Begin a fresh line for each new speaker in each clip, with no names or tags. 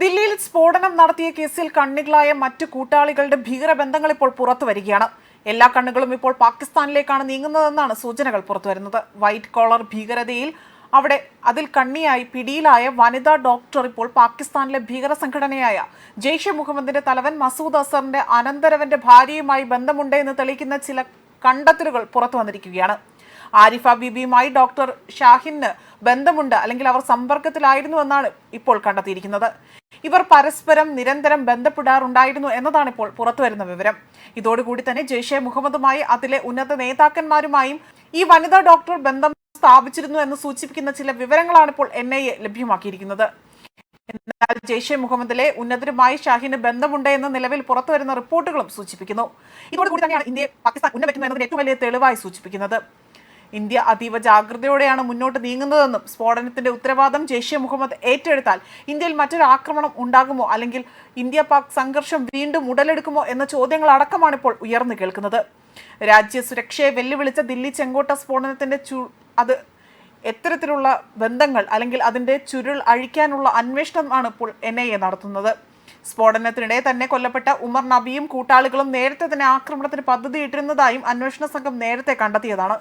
ദില്ലിയിൽ സ്ഫോടനം നടത്തിയ കേസിൽ കണ്ണികളായ മറ്റു കൂട്ടാളികളുടെ ഭീകരബന്ധങ്ങൾ ഇപ്പോൾ പുറത്തു വരികയാണ്. എല്ലാ കണ്ണുകളും ഇപ്പോൾ പാകിസ്ഥാനിലേക്കാണ് നീങ്ങുന്നതെന്നാണ് സൂചനകൾ പുറത്തുവരുന്നത്. വൈറ്റ് കോളർ ഭീകരതയിൽ അവിടെ അതിൽ കണ്ണിയായി പിടിയിലായ വനിതാ ഡോക്ടർ ഇപ്പോൾ പാകിസ്ഥാനിലെ ഭീകര സംഘടനയായ ജെയ്ഷെ മുഹമ്മദിന്റെ തലവൻ മസൂദ് അസറിന്റെ അനന്തരവന്റെ ഭാര്യയുമായി ബന്ധമുണ്ട് എന്ന് തെളിയിക്കുന്ന ചില കണ്ടെത്തലുകൾ പുറത്തു വന്നിരിക്കുകയാണ്. ആരിഫ ബിബിയുമായി ഡോക്ടർ ഷാഹിന് ബന്ധമുണ്ട് അല്ലെങ്കിൽ അവർ സമ്പർക്കത്തിലായിരുന്നു എന്നാണ് ഇപ്പോൾ കണ്ടെത്തിയിരിക്കുന്നത്. ഇവർ പരസ്പരം നിരന്തരം ബന്ധപ്പെടാറുണ്ടായിരുന്നു എന്നതാണ് ഇപ്പോൾ പുറത്തുവരുന്ന വിവരം. ഇതോടുകൂടി തന്നെ ജെയ്ഷെ മുഹമ്മദുമായി അതിലെ ഉന്നത നേതാക്കന്മാരുമായും ഈ വനിതാ ഡോക്ടർ ബന്ധം സ്ഥാപിച്ചിരുന്നു എന്ന് സൂചിപ്പിക്കുന്ന ചില വിവരങ്ങളാണ് ഇപ്പോൾ എൻ ഐ എ ലഭ്യമാക്കിയിരിക്കുന്നത്. എന്നാൽ ജെയ്ഷെ മുഹമ്മദിലെ ഉന്നതരുമായി ഷാഹിന് ബന്ധമുണ്ട് എന്ന് നിലവിൽ പുറത്തുവരുന്ന റിപ്പോർട്ടുകളും സൂചിപ്പിക്കുന്നു. ഇതോടുകൂടി തന്നെയാണ് ഇന്ത്യയെ പാകിസ്ഥാൻ എന്നതിന് ഏറ്റവും വലിയ തെളിവായി സൂചിപ്പിക്കുന്നത്. ഇന്ത്യ അതീവ ജാഗ്രതയോടെയാണ് മുന്നോട്ട് നീങ്ങുന്നതെന്നും സ്ഫോടനത്തിന്റെ ഉത്തരവാദം ജെയ്ഷെ മുഹമ്മദ് ഏറ്റെടുത്താൽ ഇന്ത്യയിൽ മറ്റൊരു ആക്രമണം ഉണ്ടാകുമോ അല്ലെങ്കിൽ ഇന്ത്യ പാക് സംഘർഷം വീണ്ടും ഉടലെടുക്കുമോ എന്ന ചോദ്യങ്ങൾ അടക്കമാണ് ഇപ്പോൾ ഉയർന്നു കേൾക്കുന്നത്. രാജ്യ സുരക്ഷയെ വെല്ലുവിളിച്ച ദില്ലി ചെങ്കോട്ട സ്ഫോടനത്തിന്റെ ചു അത് എത്തരത്തിലുള്ള ബന്ധങ്ങൾ അല്ലെങ്കിൽ അതിന്റെ ചുരുൾ അഴിക്കാനുള്ള അന്വേഷണമാണ് ഇപ്പോൾ എൻ ഐ എ നടത്തുന്നത്. സ്ഫോടനത്തിനിടെ തന്നെ കൊല്ലപ്പെട്ട ഉമർ നബിയും കൂട്ടാളികളും നേരത്തെ തന്നെ ആക്രമണത്തിന് പദ്ധതിയിട്ടിരുന്നതായും അന്വേഷണ സംഘം നേരത്തെ കണ്ടെത്തിയതാണ്.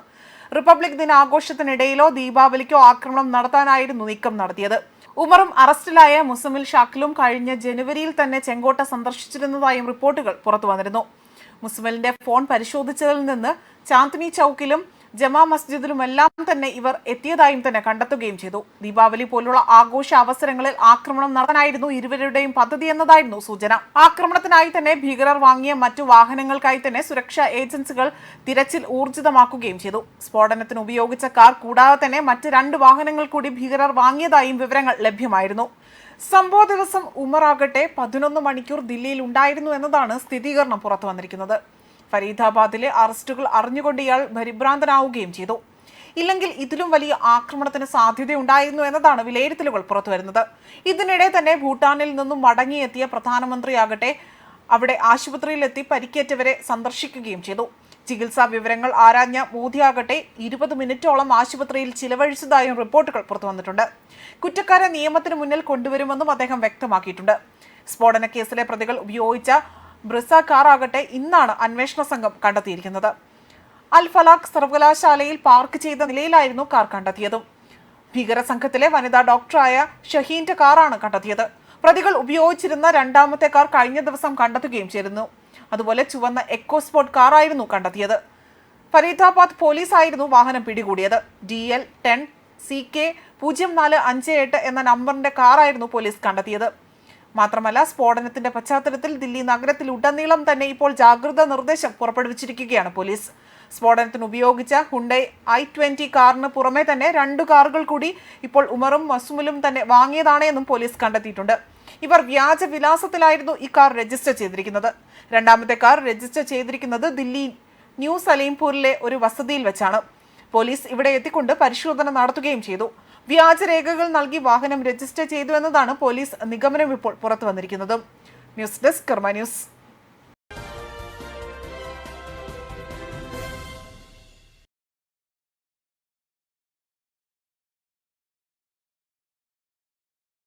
റിപ്പബ്ലിക് ദിന ആഘോഷത്തിനിടയിലോ ദീപാവലിക്കോ ആക്രമണം നടത്താനായിരുന്നു നീക്കം നടത്തിയത്. ഉമറും അറസ്റ്റിലായ മുസമിൽ ഷാക്കിലും കഴിഞ്ഞ ജനുവരിയിൽ തന്നെ ചെങ്കോട്ട സന്ദർശിച്ചിരുന്നതായും റിപ്പോർട്ടുകൾ പുറത്തു വന്നിരുന്നു മുസ്മലിന്റെ ഫോൺ പരിശോധിച്ചതിൽ നിന്ന് ചാന്ദിനി ചൌക്കിലും ജമാ മസ്ജിദിലുമെല്ലാം തന്നെ ഇവർ എത്തിയതായും തന്നെ കണ്ടെത്തുകയും ചെയ്തു. ദീപാവലി പോലുള്ള ആഘോഷ അവസരങ്ങളിൽ ആക്രമണം നടത്താനായിരുന്നു ഇരുവരുടെയും പദ്ധതി എന്നതായിരുന്നു സൂചന. ആക്രമണത്തിനായി തന്നെ ഭീകരർ വാങ്ങിയ മറ്റു വാഹനങ്ങൾക്കായി തന്നെ സുരക്ഷാ ഏജൻസികൾ തിരച്ചിൽ ഊർജിതമാക്കുകയും ചെയ്തു. സ്ഫോടനത്തിന് ഉപയോഗിച്ച കാർ കൂടാതെ തന്നെ മറ്റ് രണ്ട് വാഹനങ്ങൾ കൂടി ഭീകരർ വാങ്ങിയതായും വിവരങ്ങൾ ലഭ്യമായിരുന്നു. സംഭവ ദിവസം ഉമർ ആകട്ടെ പതിനൊന്ന് മണിക്കൂർ ദില്ലിയിൽ ഉണ്ടായിരുന്നു എന്നതാണ് സ്ഥിരീകരണം പുറത്തു വന്നിരിക്കുന്നത്. ഫരീദാബാദിലെ അറസ്റ്റുകൾ അറിഞ്ഞുകൊണ്ട് ഇയാൾ പരിഭ്രാന്തനാവുകയും ചെയ്തു. ഇല്ലെങ്കിൽ ഇതിലും വലിയ ആക്രമണത്തിന് സാധ്യതയുണ്ടായിരുന്നു എന്നതാണ് വിലയിരുത്തലുകൾ പുറത്തുവരുന്നത്. ഇതിനിടെ തന്നെ ഭൂട്ടാനിൽ നിന്നും മടങ്ങിയെത്തിയ പ്രധാനമന്ത്രിയാകട്ടെ അവിടെ ആശുപത്രിയിലെത്തി പരിക്കേറ്റവരെ സന്ദർശിക്കുകയും ചെയ്തു. ചികിത്സാ വിവരങ്ങൾ ആരാഞ്ഞ മോദിയാകട്ടെ ഇരുപത് മിനിറ്റോളം ആശുപത്രിയിൽ ചിലവഴിച്ചതായും റിപ്പോർട്ടുകൾ പുറത്തു വന്നിട്ടുണ്ട് കുറ്റക്കാരെ നിയമത്തിന് മുന്നിൽ കൊണ്ടുവരുമെന്നും അദ്ദേഹം വ്യക്തമാക്കിയിട്ടുണ്ട്. സ്ഫോടന കേസിലെ പ്രതികൾ ഉപയോഗിച്ച ബ്രിസ കാറാകട്ടെ ഇന്നാണ് അന്വേഷണ സംഘം കണ്ടെത്തിയിരിക്കുന്നത്. അൽഫലാഖ് സർവകലാശാലയിൽ പാർക്ക് ചെയ്ത നിലയിലായിരുന്നു കാർ കണ്ടെത്തിയതും. ഭീകര സംഘത്തിലെ വനിതാ ഡോക്ടറായ ഷഹീന്റെ കാറാണ് കണ്ടെത്തിയത്. പ്രതികൾ ഉപയോഗിച്ചിരുന്ന രണ്ടാമത്തെ കാർ കഴിഞ്ഞ ദിവസം കണ്ടെത്തുകയും ചെയ്തിരുന്നു. അതുപോലെ ചുവന്ന എക്കോ സ്പോർട്ട് കാറായിരുന്നു കണ്ടെത്തിയത്. ഫരീദാബാദ് പോലീസ് പോലീസായിരുന്നു വാഹനം പിടികൂടിയത്. D L ten C K പൂജ്യം നാല് അഞ്ച് എട്ട് എന്ന നമ്പറിന്റെ കാറായിരുന്നു പോലീസ് കണ്ടെത്തിയത്. മാത്രമല്ല സ്ഫോടനത്തിന്റെ പശ്ചാത്തലത്തിൽ ദില്ലി നഗരത്തിൽ ഉടനീളം തന്നെ ഇപ്പോൾ ജാഗ്രതാ നിർദ്ദേശം പുറപ്പെടുവിച്ചിരിക്കുകയാണ് പോലീസ്. സ്ഫോടനത്തിന് ഉപയോഗിച്ച ഹുണ്ടൈ ഐ ട്വന്റി കാറിന് പുറമെ തന്നെ രണ്ട് കാറുകൾ കൂടി ഇപ്പോൾ ഉമറും മസുമിലും തന്നെ വാങ്ങിയതാണെന്നും പോലീസ് കണ്ടെത്തിയിട്ടുണ്ട്. ഇവർ വ്യാജ വിലാസത്തിലായിരുന്നു ഈ കാർ രജിസ്റ്റർ ചെയ്തിരിക്കുന്നത്. രണ്ടാമത്തെ കാർ രജിസ്റ്റർ ചെയ്തിരിക്കുന്നത് ദില്ലി ന്യൂ സലീംപൂരിലെ ഒരു വസതിയിൽ വെച്ചാണ്. പോലീസ് ഇവിടെ എത്തിക്കൊണ്ട് പരിശോധന നടത്തുകയും ചെയ്തു. വ്യാജരേഖകൾ നൽകി വാഹനം രജിസ്റ്റർ ചെയ്തു എന്നതാണ് പോലീസ് നിഗമനം ഇപ്പോൾ പുറത്തു വന്നിരിക്കുന്നത്. News desk Karma news.